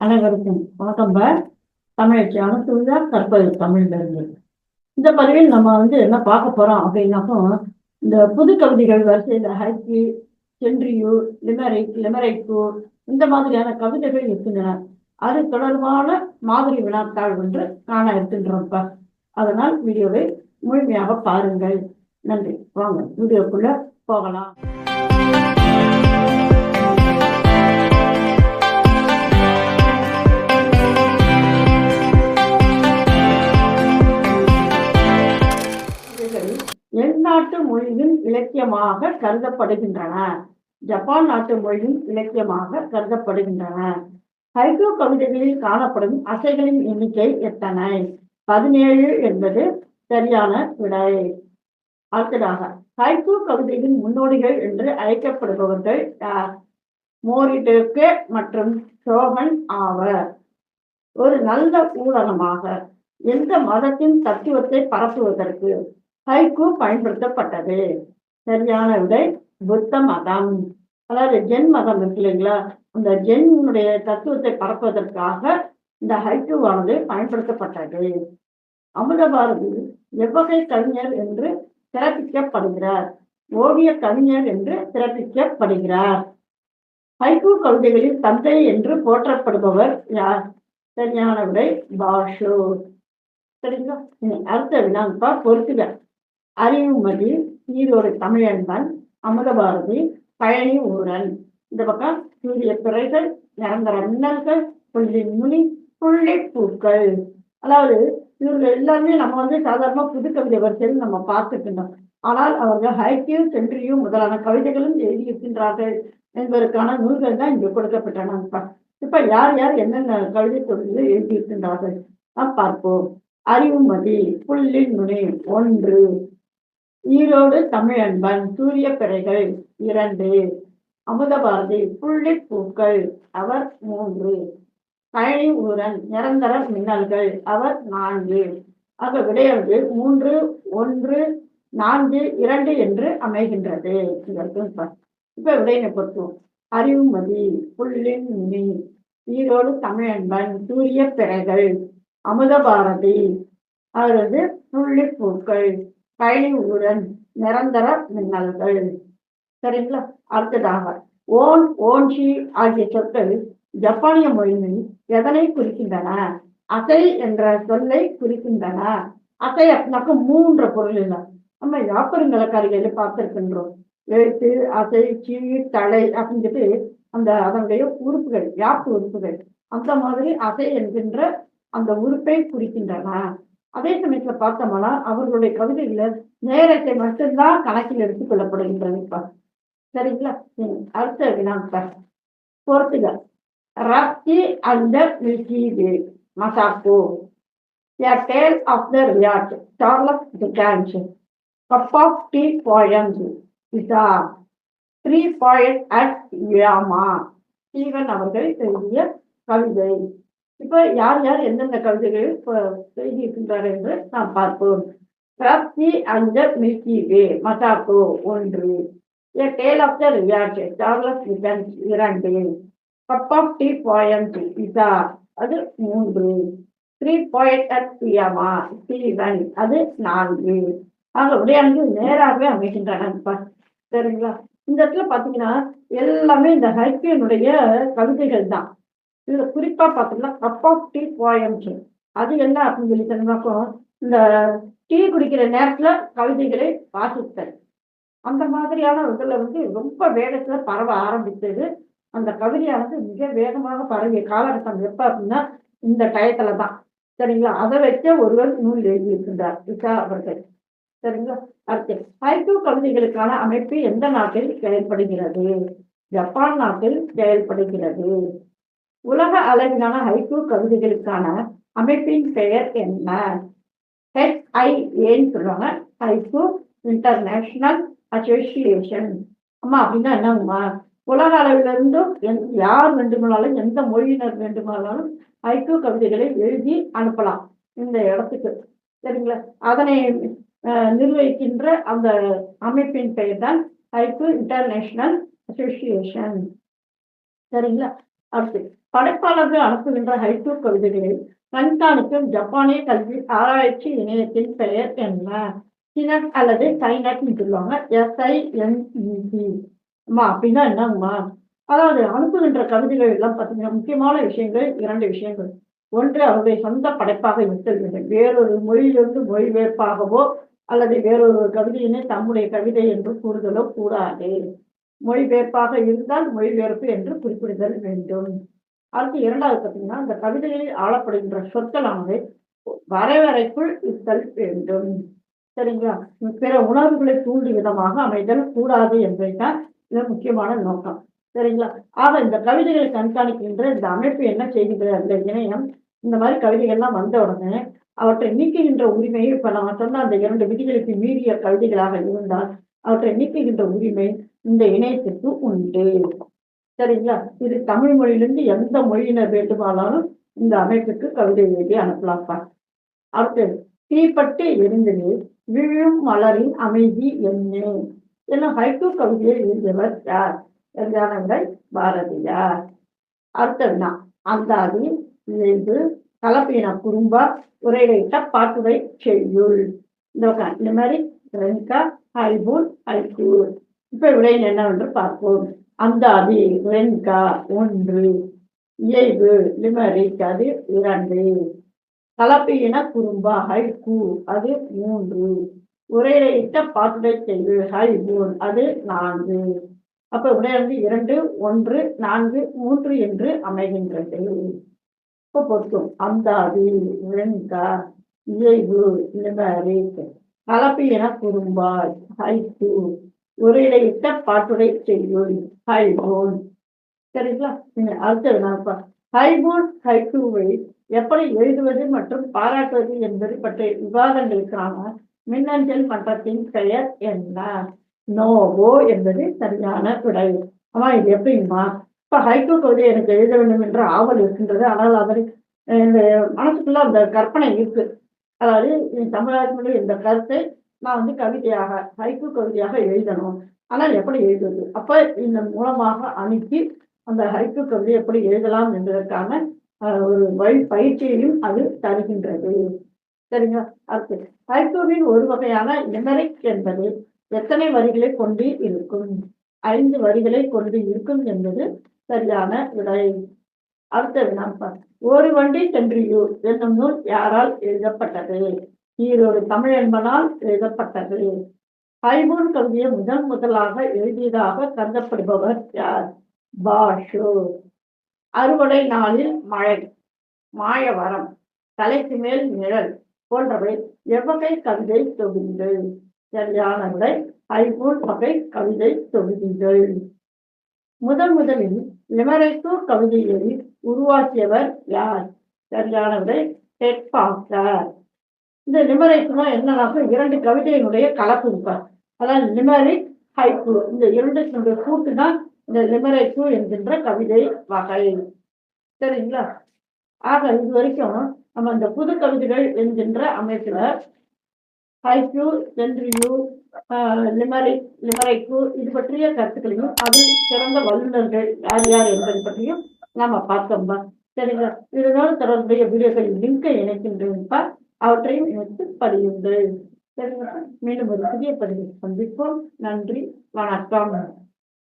அனைவருக்கும் வணக்கம் பா. தமிழச்சி அனுசூயா கற்பது தமிழ்லேருந்து இந்த பதிவில் நம்ம வந்து என்ன பார்க்க போறோம் அப்படின்னாக்கும் இந்த புது கவிதைகள் வரிசையில் ஹைக்கி சென்ட்ரியூ லிமரைக் லிமரைக்கு இந்த மாதிரியான கவிதைகள் இருக்கின்றன. அது தொடர்பான மாதிரி வினாத்தாள் ஒன்று காண இருக்கின்றோம்ப்பா அதனால் வீடியோவை முழுமையாக பாருங்கள். நன்றி. வாங்க வீடியோக்குள்ள போகலாம். மொழியின் இலக்கியமாக கருதப்படுகின்றன. ஜப்பான் நாட்டு மொழியின் இலக்கியமாக கருதப்படுகின்றன. ஹைகோ கவிதைகளில் காணப்படும் அசைகளின் எண்ணிக்கை எத்தனை? பதினேழு என்பது சரியான விடை. அடுத்ததாக ஹைகோ கவிதையின் முன்னோடிகள் என்று அழைக்கப்படுபவர்கள் யார்? மோரிடேக்கே மற்றும் சோகன் ஆவர். ஒரு நல்ல ஊடகமாக எந்த மதத்தின் தத்துவத்தை பரப்புவதற்கு ஹைக்கூ பயன்படுத்தப்பட்டது. சரியான விடை புத்த மதம். அதாவது ஜென் மதம் இருக்கு இல்லைங்களா? அந்த ஜென்னுடைய தத்துவத்தை பரப்புவதற்காக இந்த ஹைக்கூவானது பயன்படுத்தப்பட்டது. அமுதபாரதி எவ்வகை கவிஞர் என்று சிறப்பிக்கப்படுகிறார். ஓவிய கவிஞர் என்று சிறப்பிக்கப்படுகிறார். ஹைக்கூ கவிதைகளில் தந்தை என்று போற்றப்படுபவர் யார்? சரியான விடை பாஷு. சரிங்களா? அடுத்த வினாப்பா பொறுத்துக. அறிவுமதி ஈரோடு தமிழன்பன் அமுதபாரதி பழனி ஊரன் இந்த பக்கம் சூரிய பிறைகள் நிரந்தர மின்னல்கள் புள்ளி முனி புள்ளி பூக்கள். அதாவது இவர்கள் எல்லாமே நம்ம வந்து சாதாரண புது கவிதை வரிசையில் நம்ம பார்த்துக்கின்றோம் ஆனால் அவர்கள் ஹைக்கியூ சென்ட்ரியூ முதலான கவிதைகளும் எழுதியிருக்கின்றார்கள் என்பதற்கான நூல்கள் தான் இங்கு கொடுக்கப்பட்டன. இப்ப யார் யார் என்னென்ன கவிதை தொழில்கள் எழுதியிருக்கின்றார்கள்? நாம் பார்ப்போம். அறிவுமதி புள்ளின் முனை ஒன்று. ஈரோடு தமிழன்பன் சூரிய பிறைகள் இரண்டு. அமுதபாரதி புள்ளி பூக்கள் அவர் மூன்று. பழனி ஊரன் நிரந்தர மின்னல்கள் அவர் நான்கு. ஆக விடையானது மூன்று ஒன்று நான்கு இரண்டு என்று அமைகின்றது. இதற்கு இப்ப- விடையினை பொறுத்தோம் அறிவுமதி புள்ளின் முனி ஈரோடு தமிழன்பன் சூரிய பிறைகள் அமுதபாரதி அவரது புள்ளிப்பூக்கள் புள்ளி ஊரன் நிரந்தர மின்னல்கள். சரிங்களா? அடுத்ததாக ஓன் ஓன்ஷி ஆகிய சொற்கள் ஜப்பானிய மொழியில் எதனை குறிக்கின்றன? அசை என்ற சொல்லை குறிக்கின்றன. அசை அப்படின்னாக்க மூன்று பொருள் இல்லை. நம்ம யாப்பருங்கலக்காரிகளை பார்த்திருக்கின்றோம். எழுத்து அசை சீவி தலை அப்படின்றது அந்த அதனுடைய உறுப்புகள் யாப்பு உறுப்புகள். அந்த மாதிரி அசை என்கின்ற அந்த உறுப்பை குறிக்கின்றன. அதே சமயத்துல பார்த்தோம்னா அவர்களுடைய கவிதைகள நேரத்தை மட்டும்தான் கணக்கில் எடுத்துக் கொள்ளப்படுகின்றது சரிங்களா? அடுத்த வினாப்ப போர்த்துகல் ரத்தி அந்த Milky Way Masako A Tale of the Riot, Charles Dickens, Cup of Tea Poems, Isa, three point at Yama, Steven அவர்கள் எழுதிய கவிதை. இப்ப யார் யார் எந்தெந்த கவிதைகள் இப்ப என்று நாம் பார்ப்போம். ரப்தி அந்த மில்கி வே மசாக்கோ ஒன்று. A tale of the Riot, Charles Dickens இரண்டு. கப் ஆஃப் டீ போயம்ஸ் இதா அது மூன்று. த்ரீ பாயிண்ட் அட் பியமா ஸ்டீவன் அது நான்கு. ஆக விடையானது நேராகவே அமைகின்றன. சரிங்களா? இந்த இடத்துல பாத்தீங்கன்னா எல்லாமே இந்த ஹைக்கியனுடைய கவிதைகள் தான். இதுல குறிப்பா பார்த்தோம்னா கப் ஆஃப் டீ போயம்ஸ் அது என்ன அப்படின்னு சொல்லி சொன்னாக்கோ இந்த டீ குடிக்கிற நேரத்துல கவிதைகளை வாசித்தல். அந்த மாதிரியான இதுல வந்து ரொம்ப வேகத்துல பரவ ஆரம்பித்தது. அந்த கவிதையானது மிக வேகமாக பரவிய காலகட்டம் எப்ப அப்படின்னா இந்த டயத்துல தான். சரிங்களா? அதை வச்சே ஒருவர் நூல் எழுதியிருக்கின்றார் உஷா அவர்கள். சரிங்களா? அடுத்து ஹைக்கூ கவிதைகளுக்கான அமைப்பு எந்த நாட்டில் செயல்படுகிறது? ஜப்பான் நாட்டில் செயல்படுகிறது. உலக அளவிலான ஹைக்கூ கவிதைகளுக்கான அமைப்பின் பெயர் என்ன? ஹெச்ஐஏன்னு சொல்லுவாங்க. Haiku international association. அம்மா அப்படின்னா என்னங்கம்மா? உலக அளவிலிருந்தும் எந்- யார் வேண்டுமானாலும் எந்த மொழியினர் வேண்டுமானாலும் ஹைக்கூ கவிதைகளை எழுதி அனுப்பலாம். இந்த இடத்துக்கு. சரிங்களா? அதனை நிர்வகிக்கின்ற அந்த அமைப்பின் பெயர் தான் ஹைக்கூ இன்டர்நேஷனல் அசோசியேஷன். சரிங்களா? அடுத்து படைப்பாளர்கள் அனுப்புகின்ற ஹைக்கூ கவிதைகளில் கண்காணிக்கும் ஜப்பானிய கல்வி ஆராய்ச்சி இணையத்தின் பெயர் என்ன? சினட் அல்லது சைனட்னு சொல்லுவாங்க. எஸ்ஐஎன்இசி அம்மா அப்படின்னா என்னங்கம்மா? அதாவது அனுப்புகின்ற கவிதைகள் எல்லாம் பார்த்தீங்கன்னா முக்கியமான விஷயங்கள் இரண்டு விஷயங்கள். ஒன்று அவருடைய சொந்த படைப்பாக இருத்தல் வேண்டும் வேறொரு மொழியிலிருந்து மொழிபெயர்ப்பாகவோ அல்லது வேறொரு கவிதையினை தம்முடைய கவிதை என்று கூறுதலோ கூடாது மொழிபெயர்ப்பாக இருந்தால் மொழிபெயர்ப்பு என்று குறிப்பிடுதல் வேண்டும். அடுத்து இரண்டாவது பார்த்தீங்கன்னா இந்த கவிதைகளில் ஆளப்படுகின்ற சொற்களானது வரைவரைக்குள் இருத்தல் வேண்டும். சரிங்களா? பிற உணர்வுகளை தூண்டும் விதமாக அமைதல் கூடாது என்பதுதான் இது முக்கியமான நோக்கம். சரிங்களா? ஆக இந்த கவிதைகளை கண்காணிக்கின்ற இந்த அமைப்பு என்ன செய்கின்றது அந்த இணையம் இந்த மாதிரி கவிதைகள்லாம் வந்த உடனே அவற்றை நீக்குகின்ற உரிமையை இப்ப நம்ம சொன்ன அந்த இரண்டு விதிகளுக்கு மீறிய கவிதைகளாக இருந்தால் அவற்றை நீக்குகின்ற உரிமை இந்த இணையத்திற்கு உண்டு. சரிங்களா? இது தமிழ் மொழியிலிருந்து எந்த மொழியினர் வேண்டுமானாலும் இந்த அமைப்புக்கு கவிதை எழுதி அனுப்பலாம்ப்பா. அடுத்து தீப்பட்டு எரிந்தது விழும் மலரின் அமைதி என்ன என்ன ஹைக்கூ கவிதையை எழுதியவர் யார்? என்றானங்கள் பாரதியார். அடுத்ததுனா அந்தாதி இணைந்து கலப்பின குறும்பா உரையிட்ட பாட்டுரை செய்யுள். இந்த மாதிரி ரெங்கா ஹைபூல் ஹைக்கூ இப்ப விடை என்னவென்று பார்ப்போம். அந்தாதி ரெங்கா ஒன்று. இயல்பு லிமரிக் அது இரண்டு. கலப்பின குறும்பா ஹைக்கூ அது மூன்று. உரையிட்ட பாட்டுரை செய்து ஹைபூன் அது நான்கு. அப்ப விடையானது இரண்டு ஒன்று நான்கு மூன்று என்று அமைகின்றது. இப்போ பொருத்தும். அந்தாதி வெண்கா இயைபு லிமரிக் கலப்பின குறும்பாய் ஹைக்கு உரையிட்ட பாட்டுரை செய்யுள். ஹைபோன் சரிங்களா? அடுத்தது நான் ஹைபோன் ஹைக்கூவை எப்படி எழுதுவது மற்றும் பாராட்டுவது என்பது பற்றிய விவாதங்களுக்கான மின்னஞ்சல் மன்றத்தின் பெயர் என்ன? நோவோ என்பது சரியான விடை. ஆமா இது எப்படிங்கம்மா? இப்ப ஹைகோ கவிதை எனக்கு எழுத வேண்டும் என்ற ஆவல் இருக்கின்றது. ஆனால் அவர் இந்த மனசுக்குள்ள அந்த கற்பனை இருக்கு. அதாவது தமிழகத்தினுடைய இந்த கருத்தை நான் வந்து கவிதையாக ஹைக்கு கவிதையாக எழுதணும். ஆனால் எப்படி எழுதுவது? அப்ப இந்த மூலமாக அனுப்பி அந்த ஹைக்கு கவிதை எப்படி எழுதலாம் என்பதற்கான ஒரு வழி பயிற்சியையும் அது தருகின்றது. சரிங்களா? அடுத்து ஹைகோவின் ஒரு வகையான லிமரிக் என்பது எத்தனை வரிகளை கொண்டு இருக்கும்? ஐந்து வரிகளை கொண்டு இருக்கும் என்பது சரியான விடை. அடுத்த நாம் ஒரு வண்டி சென்றியூர் என்னும் நூல் யாரால் எழுதப்பட்டது? ஈரோடு தமிழன்பனால் எழுதப்பட்டது. ஹைபூன் கவிதையை முதன் முதலாக எழுதியதாக கருதப்படுபவர் யார்? பாஷு. அறுவடை நாளில் மழை மாயவரம் தலைக்கு மேல் நிழல் போன்றவை எவ்வகை கவிதை தொகுதிகள்? சரியான விடை வகை கவிதை தொகுதிகள். முதன் முதலில் லிமரைத்தூர் கவிதையை உருவாக்கியவர் யார்? சரியான விடை டெட்பாக்கர் இந்த நிமரைக்குனா என்னன்னா இரண்டு கவிதையினுடைய கலப்பு இருப்பார் அதாவது லிமரிக் ஹைப்பு இந்த இரண்டுடைய கூட்டு தான் இந்த லிமரைக்கு என்கின்ற கவிதை வகை. சரிங்களா? ஆக இது வரைக்கும் நம்ம இந்த புது கவிதைகள் என்கின்ற அமைப்புல ஹைக்யூ சென்ட்ரியூ லிமரை லிமரைக்கு இது பற்றிய கருத்துக்களையும் அது சிறந்த வல்லுநர்கள் யார் யார் என்பது பற்றியும் நாம பார்த்தோம்பா சரிங்களா? இதனோடு தொடர்புடைய வீடியோக்களின் லிங்கை இணைக்கின்றேன்ப்பா. அவற்றையும் இணைத்து படியுங்கள் சரிங்களா? மீண்டும் ஒரு புதிய பதிவில் சந்திப்போம். நன்றி. வணக்கம்.